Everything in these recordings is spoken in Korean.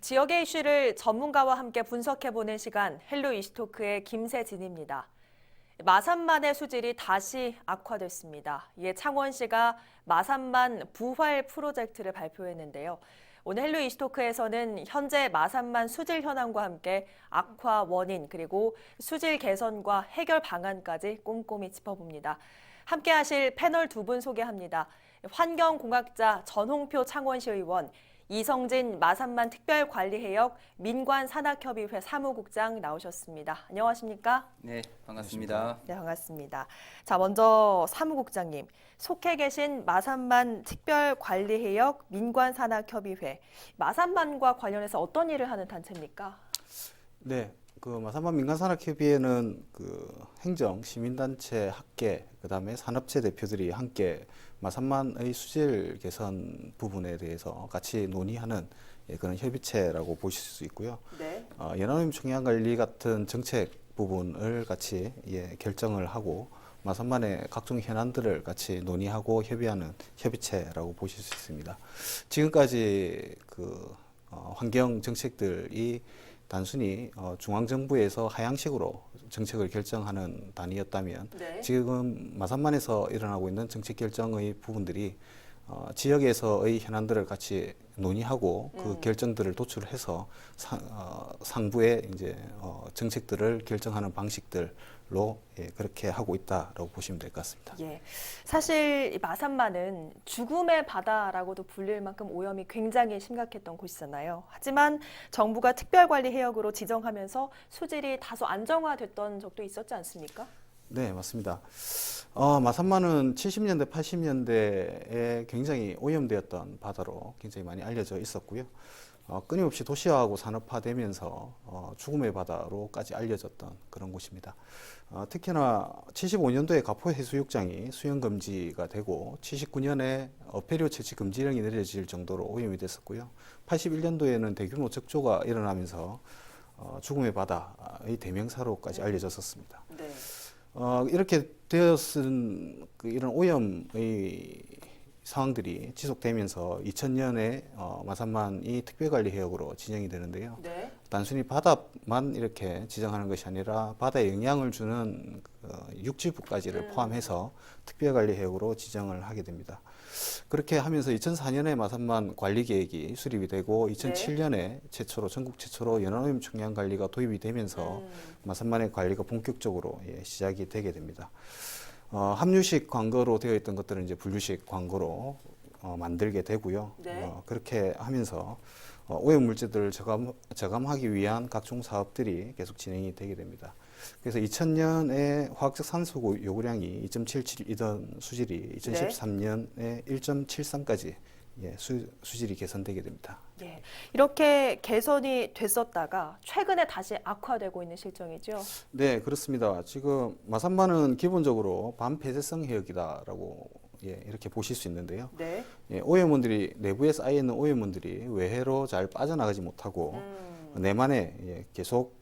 지역의 이슈를 전문가와 함께 분석해보는 시간 헬로 이슈토크의 김세진입니다. 마산만의 수질이 다시 악화됐습니다. 이에 창원시가 마산만 부활 프로젝트를 발표했는데요. 오늘 헬로 이슈토크에서는 현재 마산만 수질 현황과 함께 악화 원인 그리고 수질 개선과 해결 방안까지 꼼꼼히 짚어봅니다. 함께 하실 패널 두 분 소개합니다. 환경공학자 전홍표 창원시 의원, 이성진 마산만 특별관리해역 민관산악협의회 사무국장 나오셨습니다. 안녕하십니까? 네, 반갑습니다. 네, 반갑습니다. 자, 먼저 사무국장님, 속해 계신 마산만 특별관리해역 민관산악협의회, 마산만과 관련해서 어떤 일을 하는 단체입니까? 네, 그 마산만 민간산업협의회는 그 행정, 시민단체, 학계, 그 다음에 산업체 대표들이 함께 마산만의 수질 개선 부분에 대해서 같이 논의하는 예, 그런 협의체라고 보실 수 있고요. 네. 어, 연합임 청약 관리 같은 정책 부분을 같이 예, 결정을 하고 마산만의 각종 현안들을 같이 논의하고 협의하는 협의체라고 보실 수 있습니다. 지금까지 그 어, 환경 정책들이 단순히 어, 중앙 정부에서 하향식으로 정책을 결정하는 단위였다면 네. 지금 마산만에서 일어나고 있는 정책 결정의 부분들이 어, 지역에서의 현안들을 같이 논의하고 그 음. 결정들을 도출해서 상, 어, 상부의 이제 어, 정책들을 결정하는 방식들로 예, 그렇게 하고 있다라고 보시면 될 것 같습니다. 예. 사실 이 마산만은 죽음의 바다라고도 불릴 만큼 오염이 굉장히 심각했던 곳이잖아요. 하지만 정부가 특별관리 해역으로 지정하면서 수질이 다소 안정화됐던 적도 있었지 않습니까? 네, 맞습니다. 어, 마산만은 70년대, 80년대에 굉장히 오염되었던 바다로 굉장히 많이 알려져 있었고요. 어, 끊임없이 도시화하고 산업화되면서 어, 죽음의 바다로까지 알려졌던 그런 곳입니다. 어, 특히나 75년도에 가포 해수욕장이 수영 금지가 되고 79년에 어패류 채취 금지령이 내려질 정도로 오염이 됐었고요. 81년도에는 대규모 적조가 일어나면서 어, 죽음의 바다의 대명사로까지 알려졌었습니다. 네. 어, 이렇게 되었은 그 이런 오염의 상황들이 지속되면서 2000년에 어, 마산만이 특별관리 해역으로 지정이 되는데요. 네. 단순히 바다만 이렇게 지정하는 것이 아니라 바다에 영향을 주는 그 육지부까지를 음. 포함해서 특별관리 해역으로 지정을 하게 됩니다. 그렇게 하면서 2004년에 마산만 관리 계획이 수립이 되고 2007년에 최초로 전국 최초로 연안오염 청량 관리가 도입이 되면서 음. 마산만의 관리가 본격적으로 예, 시작이 되게 됩니다. 어, 함유식 광고로 되어 있던 것들은 이제 분류식 광고로 어, 만들게 되고요. 네. 어, 그렇게 하면서 어, 오염 물질들을 저감, 저감하기 위한 각종 사업들이 계속 진행이 되게 됩니다. 그래서 2000년에 화학적 산소 고- 요구량이 2.77이던 수질이 2013년에 1.73까지 예, 수, 수질이 개선되게 됩니다. 예. 이렇게 개선이 됐었다가 최근에 다시 악화되고 있는 실정이죠. 네, 그렇습니다. 지금 마산만은 기본적으로 반폐쇄성 해역이다라고 예, 이렇게 보실 수 있는데요. 네. 예, 오염원들이 내부에 쌓여 있는 오염원들이 외해로 잘 빠져나가지 못하고 음. 내만에 예, 계속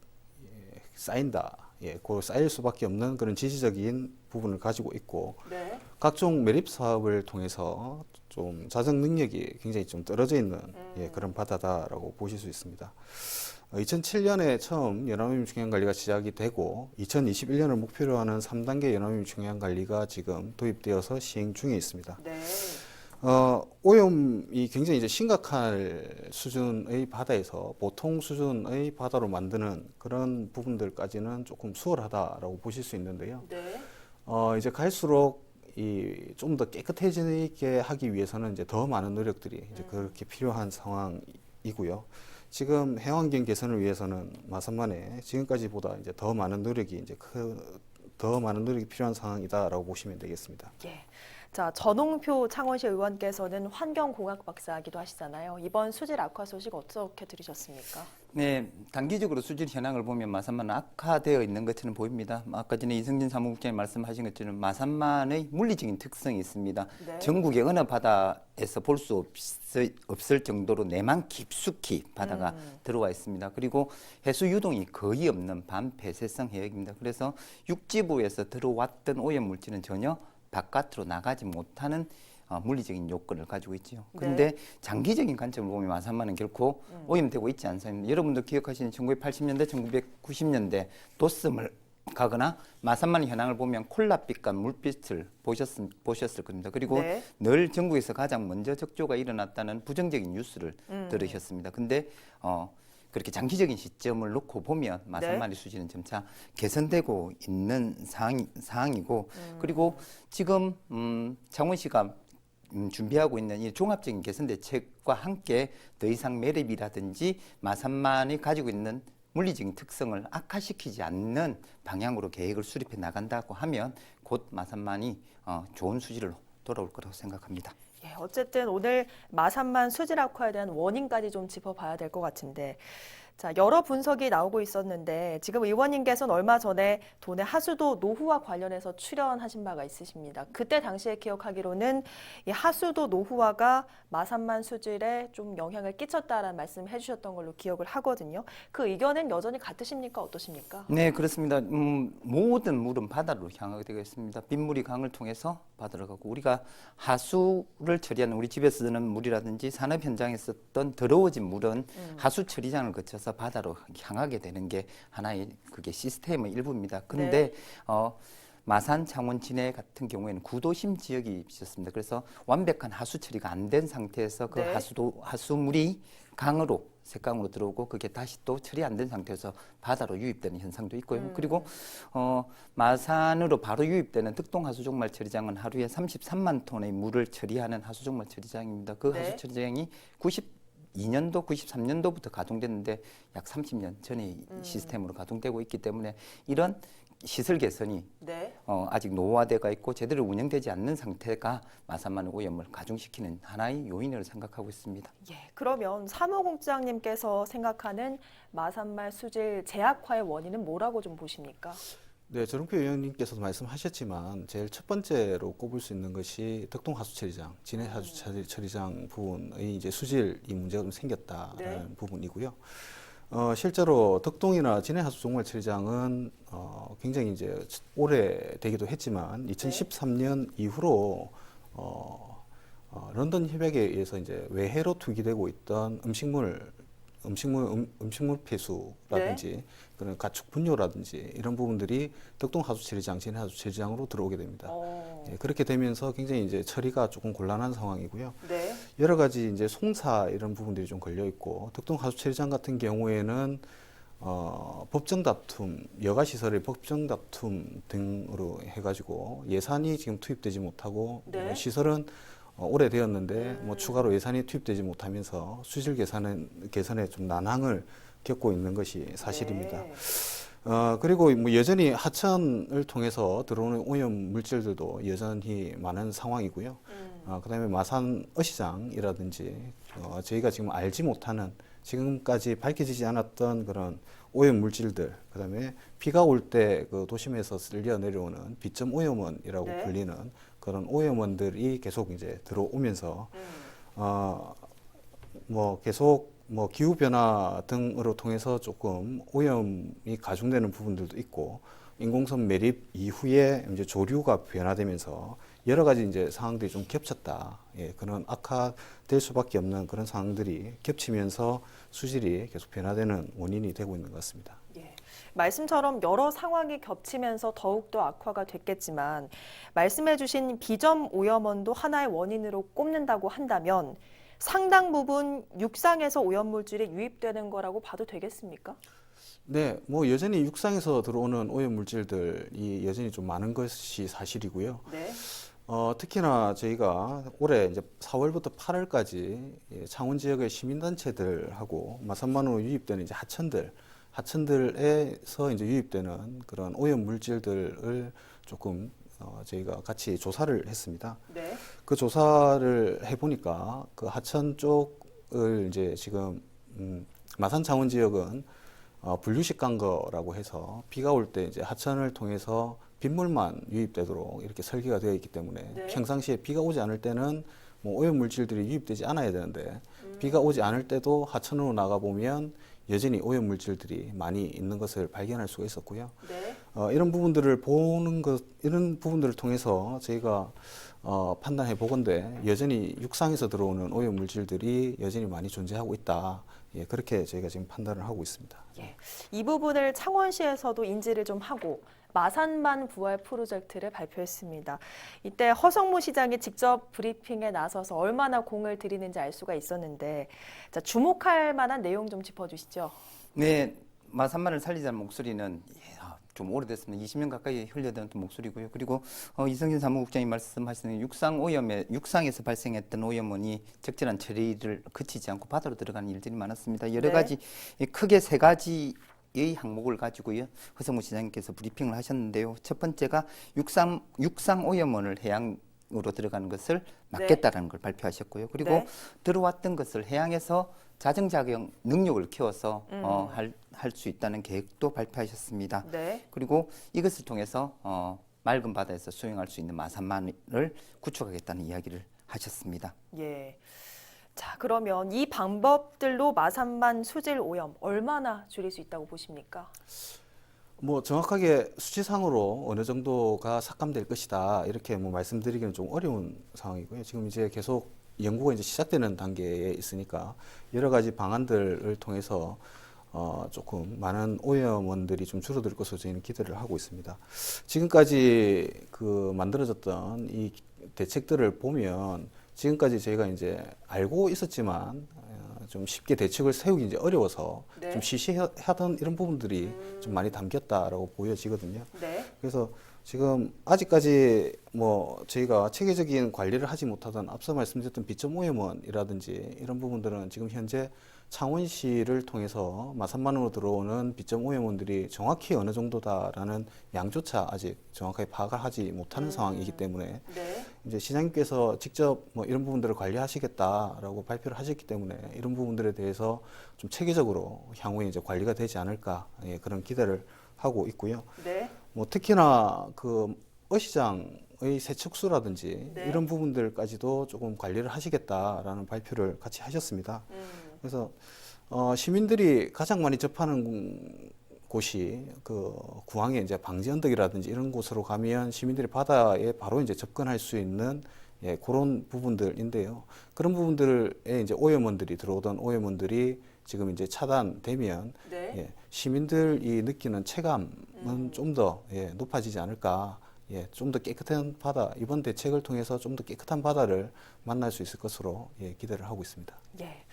예, 쌓인다. 예, 그 쌓일 수밖에 없는 그런 지지적인 부분을 가지고 있고 네. 각종 매립 사업을 통해서 좀 자정 능력이 굉장히 좀 떨어져 있는 예, 그런 바다다라고 보실 수 있습니다. 2007년에 처음 연합오염 중요한 관리가 시작이 되고 2021년을 목표로 하는 3단계 연합오염 중요한 관리가 지금 도입되어서 시행 중에 있습니다. 네. 어, 오염이 굉장히 이제 심각할 수준의 바다에서 보통 수준의 바다로 만드는 그런 부분들까지는 조금 수월하다라고 보실 수 있는데요. 네. 어, 이제 갈수록 이 좀 더 깨끗해지게 하기 위해서는 이제 더 많은 노력들이 이제 그렇게 필요한 상황이고요. 지금 해환경 개선을 위해서는 마산만에 지금까지보다 이제 더 많은 노력이 이제 그, 더 많은 노력이 필요한 상황이다라고 보시면 되겠습니다. 예. 자, 전홍표 창원시 의원께서는 환경공학 박사이기도 하시잖아요. 이번 수질 악화 소식 어떻게 들으셨습니까? 네, 단기적으로 수질 현황을 보면 마산만 악화되어 있는 것처럼 보입니다. 아까 전에 이승진 사무국장님 말씀하신 것처럼 마산만의 물리적인 특성이 있습니다. 네. 전국의 어느 바다에서 볼 수 없을, 없을 정도로 내만 깊숙이 바다가 음. 들어와 있습니다. 그리고 해수 유동이 거의 없는 반폐쇄성 해역입니다. 그래서 육지부에서 들어왔던 오염 물질은 전혀 바깥으로 나가지 못하는 어, 물리적인 요건을 가지고 있죠. 네. 그런데 장기적인 관점을 보면 마산만은 결코 음. 오염되고 있지 않습니다. 여러분도 기억하시는 1980년대, 1990년대 도스을 가거나 마산만 현황을 보면 콜라빛과 물빛을 보셨, 보셨을 겁니다. 그리고 네. 늘 전국에서 가장 먼저 적조가 일어났다는 부정적인 뉴스를 음. 들으셨습니다. 근데 어, 그렇게 장기적인 시점을 놓고 보면 네. 마산만의 수질은 점차 개선되고 있는 상황, 상황 이고 음. 그리고 지금 음, 창원시가 음, 준비하고 있는 이 종합적인 개선 대책과 함께 더 이상 매립이라든지 마산만이 가지고 있는 물리적인 특성을 악화시키지 않는 방향으로 계획을 수립해 나간다고 하면 곧 마산만이 어, 좋은 수질로 돌아올 거라고 생각합니다. 예, 어쨌든 오늘 마산만 수질 악화에 대한 원인까지 좀 짚어봐야 될 것 같은데 자 여러 분석이 나오고 있었는데 지금 의원님께서는 얼마 전에 도내 하수도 노후와 관련해서 출연하신 바가 있으십니다. 그때 당시에 기억하기로는 이 하수도 노후화가 마산만 수질에 좀 영향을 끼쳤다라는 말씀을 해주셨던 걸로 기억을 하거든요. 그 의견은 여전히 같으십니까 어떠십니까? 네, 그렇습니다. 음, 모든 물은 바다로 향하게 되겠습니다. 빗물이 강을 통해서 바다로 가고 우리가 하수를 처리하는 우리 집에 쓰는 물이라든지 산업 현장에 썼던 더러워진 물은 하수 처리장을 거쳐서 바다로 향하게 되는 게 하나의 그게 시스템의 일부입니다. 근데 어 마산, 창원, 진해 같은 경우에는 구도심 지역이 있었습니다. 그래서 완벽한 하수 처리가 안 된 상태에서 그 네. 하수도 하수물이 강으로 색강으로 들어오고 그게 다시 또 처리 안 된 상태에서 바다로 유입되는 현상도 있고요. 그리고 어 마산으로 바로 유입되는 득동 하수종말 처리장은 하루에 33만 톤의 물을 처리하는 하수종말 처리장입니다. 그 네. 하수 처리장이 92년도, 93년도부터 가동됐는데 약 30년 전에 이 시스템으로 가동되고 있기 때문에 이런 시설 개선이 네. 어, 아직 노후화돼가 있고 제대로 운영되지 않는 상태가 마산만 오염을 가중시키는 하나의 요인으로 생각하고 있습니다. 예, 그러면 사무국장님께서 생각하는 마산말 수질 재악화의 원인은 뭐라고 좀 보십니까? 네, 저런표 의원님께서도 말씀하셨지만 제일 첫 번째로 꼽을 수 있는 것이 덕동 하수 처리장, 진해 하수 처리- 처리장 부분의 이제 수질 이 문제가 좀 생겼다라는 네. 부분이고요. 어, 실제로 덕동이나 진해 하수 종말 처리장은 어, 굉장히 이제 오래 되기도 했지만 2013년 이후로 어, 어, 런던 협약에 의해서 이제 외해로 투기되고 있던 음식물 음식물 음, 음식물 폐수라든지 그런 가축 분뇨라든지 이런 부분들이 덕동 하수 처리장, 진해 하수 처리장으로 들어오게 됩니다. 어, 예, 그렇게 되면서 굉장히 이제 처리가 조금 곤란한 상황이고요. 네. 여러 가지 이제 송사 이런 부분들이 좀 걸려 있고 덕동 하수 처리장 같은 경우에는 어, 법정 다툼, 여가 시설의 법정 다툼 등으로 해가지고 예산이 지금 투입되지 못하고 네. 어, 시설은 어, 오래되었는데 뭐 추가로 예산이 투입되지 못하면서 수질 개선은 개선에 좀 난항을 겪고 있는 것이 사실입니다. 네. 어, 그리고 뭐 여전히 하천을 통해서 들어오는 오염 물질들도 여전히 많은 상황이고요. 음. 어, 그 다음에 마산 어시장이라든지 어, 저희가 지금 알지 못하는 지금까지 밝혀지지 않았던 그런 오염 물질들, 그다음에 비가 올 때 그 도심에서 쓸려 내려오는 비점 오염원이라고 네. 불리는 그런 오염원들이 계속 이제 들어오면서 음. 어, 뭐 계속 뭐 기후 변화 등으로 통해서 조금 오염이 가중되는 부분들도 있고 인공섬 매립 이후에 이제 조류가 변화되면서 여러 가지 이제 상황들이 좀 겹쳤다. 예, 그런 악화될 수밖에 없는 그런 상황들이 겹치면서 수질이 계속 변화되는 원인이 되고 있는 것 같습니다. 예. 말씀처럼 여러 상황이 겹치면서 더욱더 악화가 됐겠지만 말씀해주신 비점 오염원도 하나의 원인으로 꼽는다고 한다면 상당 부분 육상에서 오염 물질이 유입되는 거라고 봐도 되겠습니까? 네, 뭐 여전히 육상에서 들어오는 오염 물질들이 여전히 좀 많은 것이 사실이고요. 네. 어, 특히나 저희가 올해 이제 4월부터 8월까지 예, 창원 지역의 시민단체들하고 마산만으로 유입되는 이제 하천들, 하천들에서 이제 유입되는 그런 오염 물질들을 조금 어, 저희가 같이 조사를 했습니다. 네. 그 조사를 해보니까 그 하천 쪽을 이제 지금 음, 마산 창원 지역은 어, 분류식 간 거라고 해서 비가 올 때 이제 하천을 통해서 빗물만 유입되도록 이렇게 설계가 되어 있기 때문에 네. 평상시에 비가 오지 않을 때는 뭐 오염 물질들이 유입되지 않아야 되는데 비가 오지 않을 때도 하천으로 나가 보면 여전히 오염 물질들이 많이 있는 것을 발견할 수가 있었고요. 네. 어, 이런 부분들을 보는 것, 이런 부분들을 통해서 저희가 어, 판단해 보건데 여전히 육상에서 들어오는 오염 물질들이 여전히 많이 존재하고 있다. 예, 그렇게 저희가 지금 판단을 하고 있습니다. 예. 이 부분을 창원시에서도 인지를 좀 하고 마산만 부활 프로젝트를 발표했습니다. 이때 허성무 시장이 직접 브리핑에 나서서 얼마나 공을 들이는지 알 수가 있었는데 자, 주목할 만한 내용 좀 짚어주시죠. 네, 마산만을 살리자는 목소리는 좀 오래됐습니다. 20년 가까이 흘려던 목소리고요. 그리고 어, 이성진 사무국장이 말씀하시는 육상 오염에 육상에서 발생했던 오염원이 적절한 처리를 그치지 않고 바다로 들어가는 일들이 많았습니다. 여러 네. 가지 예, 크게 세 가지 의 항목을 가지고요. 허성무 시장님께서 브리핑을 하셨는데요. 첫 번째가 육상 육상 오염원을 해양 으로 들어가는 것을 막겠다라는 걸 발표하셨고요. 그리고 네. 들어왔던 것을 해양에서 자정작용 능력을 키워서 음. 어, 할수 있다는 계획도 발표하셨습니다. 네. 그리고 이것을 통해서 어, 맑은 바다에서 수영할 수 있는 마산만을 구축하겠다는 이야기를 하셨습니다. 예. 자, 그러면 이 방법들로 마산만 수질 오염 얼마나 줄일 수 있다고 보십니까? 뭐 정확하게 수치상으로 어느 정도가 삭감될 것이다 이렇게 뭐 말씀드리기는 좀 어려운 상황이고요. 지금 이제 계속 연구가 이제 시작되는 단계에 있으니까 여러 가지 방안들을 통해서 어 조금 많은 오염원들이 좀 줄어들 것으로 저희는 기대를 하고 있습니다. 지금까지 그 만들어졌던 이 대책들을 보면 지금까지 저희가 이제 알고 있었지만 어, 좀 쉽게 대책을 세우기 이제 어려워서 네. 좀 시시하던 이런 부분들이 좀 많이 담겼다라고 보여지거든요. 네. 그래서 지금 아직까지 뭐 저희가 체계적인 관리를 하지 못하던 앞서 말씀드렸던 비점 오염원이라든지 이런 부분들은 지금 현재 창원시를 통해서 마산만으로 들어오는 비점 오염원들이 정확히 어느 정도다라는 양조차 아직 정확하게 파악을 하지 못하는 상황이기 때문에 네. 이제 시장님께서 직접 뭐 이런 부분들을 관리하시겠다라고 발표를 하셨기 때문에 이런 부분들에 대해서 좀 체계적으로 향후에 이제 관리가 되지 않을까 예, 그런 기대를 하고 있고요. 네. 뭐 특히나 그 어시장의 세척수라든지 네. 이런 부분들까지도 조금 관리를 하시겠다라는 발표를 같이 하셨습니다. 음. 그래서 어, 시민들이 가장 많이 접하는 곳이 그 구항의 이제 방지 언덕이라든지 이런 곳으로 가면 시민들이 바다에 바로 이제 접근할 수 있는 예, 그런 부분들인데요. 그런 부분들에 이제 오염원들이 들어오던 오염원들이 지금 이제 차단되면 네. 예, 시민들이 느끼는 체감은 좀더 예, 높아지지 않을까. 예, 좀 더 깨끗한 바다 이번 대책을 통해서 좀 더 깨끗한 바다를 만날 수 있을 것으로 예, 기대를 하고 있습니다. 예.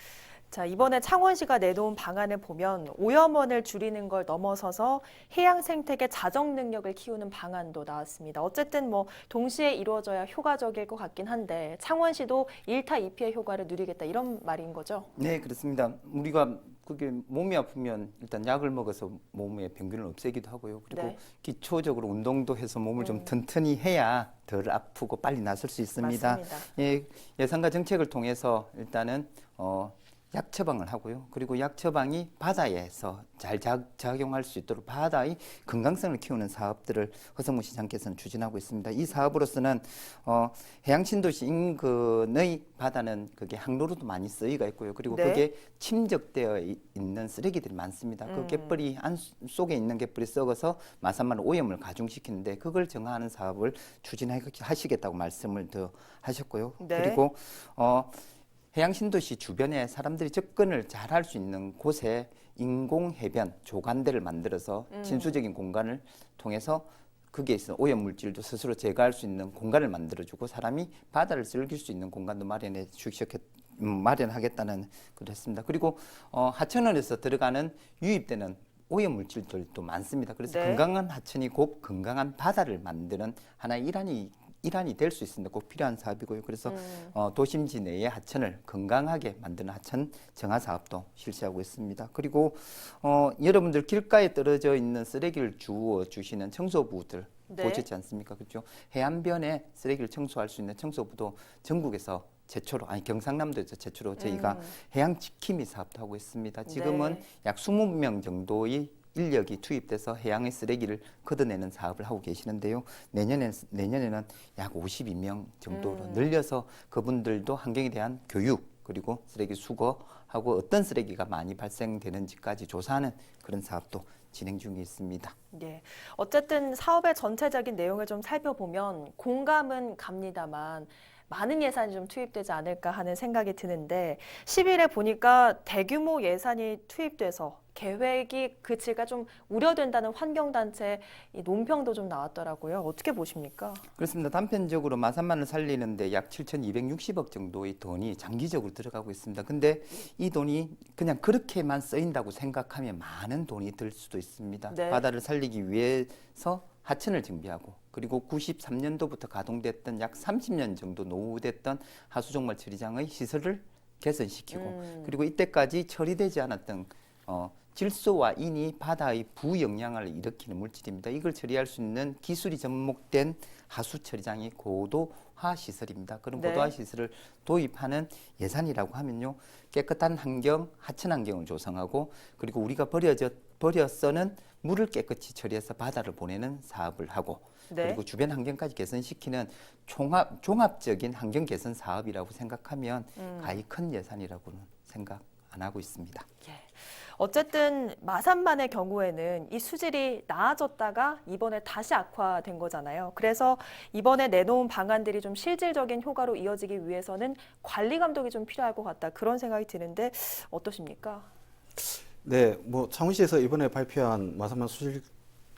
자, 이번에 창원시가 내놓은 방안을 보면 오염원을 줄이는 걸 넘어서서 해양 생태계 자정 능력을 키우는 방안도 나왔습니다. 어쨌든 뭐 동시에 이루어져야 효과적일 것 같긴 한데 창원시도 일타이피의 효과를 누리겠다 이런 말인 거죠? 네, 그렇습니다. 우리가 그게 몸이 아프면 일단 약을 먹어서 몸의 병균을 없애기도 하고요. 그리고 네. 기초적으로 운동도 해서 몸을 음. 좀 튼튼히 해야 덜 아프고 빨리 나설 수 있습니다. 맞습니다. 예, 예산과 정책을 통해서 일단은 어, 약 처방을 하고요. 그리고 약 처방이 바다에서 잘 작, 작용할 수 있도록 바다의 건강성을 키우는 사업들을 허성무 시장께서는 추진하고 있습니다. 이 사업으로서는 어, 해양 신도시 인근의 바다는 그게 항로로도 많이 쓰이가 있고요. 그리고 네. 그게 침적되어 이- 있는 쓰레기들이 많습니다. 음. 그 갯벌이 안 속에 있는 갯벌이 썩어서 마산만 오염을 가중시키는데 그걸 정화하는 사업을 추진하시겠다고 말씀을 더 하셨고요. 네. 그리고 어, 해양 신도시 주변에 사람들이 접근을 잘 할 수 있는 곳에 인공 해변 조간대를 만들어서 음. 친수적인 공간을 통해서 거기에 있어 오염 물질도 스스로 제거할 수 있는 공간을 만들어주고 사람이 바다를 즐길 수 있는 공간도 마련해 주셨겠 음, 마련하겠다는 그랬습니다. 그리고 어, 하천원에서 들어가는 유입되는 오염 물질들도 많습니다. 그래서 네. 건강한 하천이 곧 건강한 바다를 만드는 하나의 일환이 일환이 될 수 있습니다. 꼭 필요한 사업이고요. 그래서 음. 어, 도심지 내의 하천을 건강하게 만드는 하천 정화 사업도 실시하고 있습니다. 그리고 어, 여러분들 길가에 떨어져 있는 쓰레기를 주워 주시는 청소부들 네. 보셨지 않습니까? 그렇죠? 해안변에 쓰레기를 청소할 수 있는 청소부도 전국에서 최초로 아니 경상남도에서 최초로 저희가 음. 해양 지킴이 사업도 하고 있습니다. 지금은 네. 약 20명 정도의 인력이 투입돼서 해양의 쓰레기를 걷어내는 사업을 하고 계시는데요. 내년에 내년에는 약 52명 정도로 음. 늘려서 그분들도 환경에 대한 교육 그리고 쓰레기 수거하고 어떤 쓰레기가 많이 발생되는지까지 조사하는 그런 사업도 진행 중에 있습니다. 예. 어쨌든 사업의 전체적인 내용을 좀 살펴보면 공감은 갑니다만 많은 예산이 좀 투입되지 않을까 하는 생각이 드는데 10일에 보니까 대규모 예산이 투입돼서 계획이 그치가 좀 우려된다는 환경단체 이 논평도 좀 나왔더라고요. 어떻게 보십니까? 그렇습니다. 단편적으로 마산만을 살리는데 약 7,260억 정도의 돈이 장기적으로 들어가고 있습니다. 근데 이 돈이 그냥 그렇게만 쓰인다고 생각하면 많은 돈이 들 수도 있습니다. 네. 바다를 살리기 위해서 하천을 정비하고 그리고 93년도부터 가동됐던 약 30년 정도 노후됐던 하수종말 처리장의 시설을 개선시키고 음. 그리고 이때까지 처리되지 않았던 어, 질소와 인이 바다의 부영향을 일으키는 물질입니다. 이걸 처리할 수 있는 기술이 접목된 하수 처리장이 고도화 시설입니다. 그런 네. 고도화 시설을 도입하는 예산이라고 하면요. 깨끗한 환경, 하천 환경을 조성하고 그리고 우리가 버려져 버려서는 물을 깨끗이 처리해서 바다를 보내는 사업을 하고 네. 그리고 주변 환경까지 개선시키는 종합 종합적인 환경 개선 사업이라고 생각하면 음. 가히 큰 예산이라고는 생각 안 하고 있습니다. 예. 어쨌든 마산만의 경우에는 이 수질이 나아졌다가 이번에 다시 악화된 거잖아요. 그래서 이번에 내놓은 방안들이 좀 실질적인 효과로 이어지기 위해서는 관리 감독이 좀 필요할 것 같다. 그런 생각이 드는데 어떠십니까? 네, 뭐 창원시에서 이번에 발표한 마산만 수질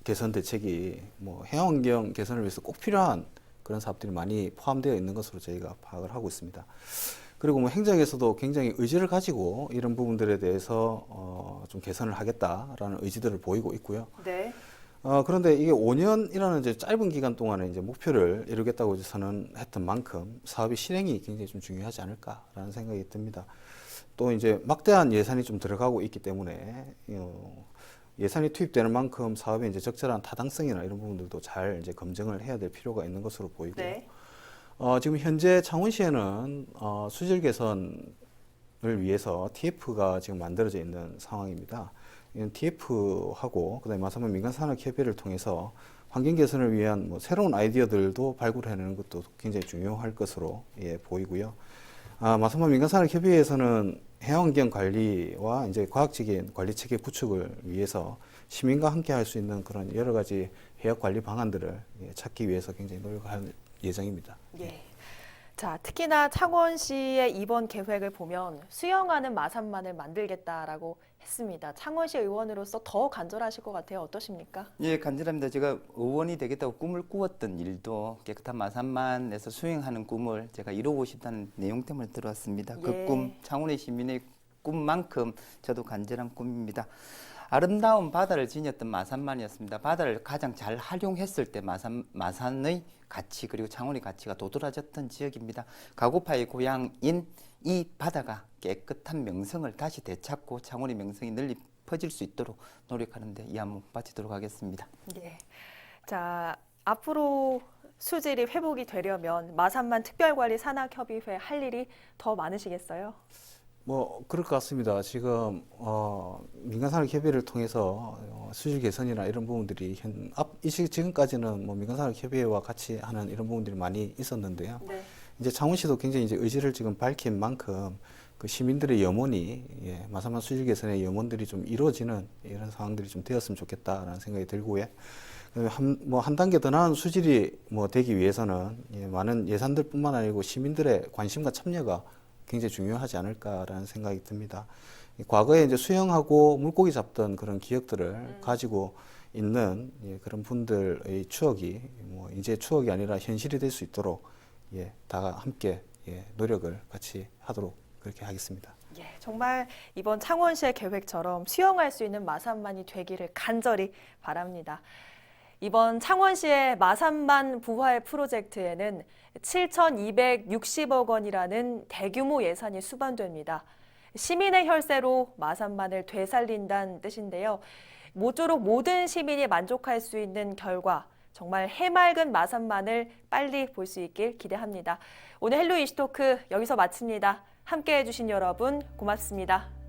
개선 대책이 뭐 해양환경 개선을 위해서 꼭 필요한 그런 사업들이 많이 포함되어 있는 것으로 저희가 파악을 하고 있습니다. 그리고 뭐 행정에서도 굉장히 의지를 가지고 이런 부분들에 대해서 어, 좀 개선을 하겠다라는 의지들을 보이고 있고요. 네. 어, 그런데 이게 5년이라는 이제 짧은 기간 동안에 이제 목표를 이루겠다고 이제 선언했던 만큼 사업의 실행이 굉장히 좀 중요하지 않을까라는 생각이 듭니다. 또 이제 막대한 예산이 좀 들어가고 있기 때문에 어, 예산이 투입되는 만큼 사업의 이제 적절한 타당성이나 이런 부분들도 잘 이제 검증을 해야 될 필요가 있는 것으로 보이고요. 네. 어, 지금 현재 창원시에는 어, 수질 개선을 위해서 TF가 지금 만들어져 있는 상황입니다. TF하고 그다음에 마산만 민간산업협의회를 통해서 환경 개선을 위한 뭐 새로운 아이디어들도 발굴해내는 것도 굉장히 중요할 것으로 예, 보이고요. 아, 마산만 민간산업협의회에서는 해양환경 관리와 이제 과학적인 관리 체계 구축을 위해서 시민과 함께 할 수 있는 그런 여러 가지 해역 관리 방안들을 예, 찾기 위해서 굉장히 노력할 예정입니다. 예. 자, 특히나 창원 시의 이번 계획을 보면 수영하는 마산만을 만들겠다라고 했습니다. 창원시 의원으로서 더 간절하실 것 같아요. 어떠십니까? 예, 간절합니다. 제가 의원이 되겠다고 꿈을 꾸었던 일도 깨끗한 마산만에서 수행하는 꿈을 제가 이루고 싶다는 내용 때문에 들어왔습니다. 예. 그 꿈, 창원의 시민의 꿈만큼 저도 간절한 꿈입니다. 아름다운 바다를 지녔던 마산만이었습니다. 바다를 가장 잘 활용했을 때 마산, 마산의 가치 그리고 창원의 가치가 도드라졌던 지역입니다. 가고파의 고향인 이 바다가 깨끗한 명성을 다시 되찾고 창원의 명성이 널리 퍼질 수 있도록 노력하는데 이 안목 바치도록 하겠습니다. 예. 자, 앞으로 수질이 회복이 되려면 마산만 특별관리 산학협의회 할 일이 더 많으시겠어요? 뭐 그럴 것 같습니다. 지금 어, 민간산업 협의회를 통해서 어, 수질 개선이나 이런 부분들이 현, 앞, 이 시- 지금까지는 뭐 민간산업 협의회와 같이 하는 이런 부분들이 많이 있었는데요. 네. 이제 창원시도 굉장히 이제 의지를 지금 밝힌 만큼 그 시민들의 염원이 예, 마산만 수질 개선의 염원들이 좀 이루어지는 이런 상황들이 좀 되었으면 좋겠다라는 생각이 들고요. 그다음에 한, 뭐 한 단계 더 나은 수질이 뭐 되기 위해서는 예, 많은 예산들뿐만 아니고 시민들의 관심과 참여가 굉장히 중요하지 않을까라는 생각이 듭니다. 이 과거에 이제 수영하고 물고기 잡던 그런 기억들을 가지고 있는 예, 그런 분들의 추억이 뭐 이제 추억이 아니라 현실이 될 수 있도록 예, 다 함께 예, 노력을 같이 하도록 그렇게 하겠습니다. 예, 정말 이번 창원시의 계획처럼 수영할 수 있는 마산만이 되기를 간절히 바랍니다. 이번 창원시의 마산만 부활 프로젝트에는 7,260억 원이라는 대규모 예산이 수반됩니다. 시민의 혈세로 마산만을 되살린다는 뜻인데요. 모쪼록 모든 시민이 만족할 수 있는 결과, 정말 해맑은 마산만을 빨리 볼 수 있길 기대합니다. 오늘 헬로 이시토크 여기서 마칩니다. 함께 해주신 여러분 고맙습니다.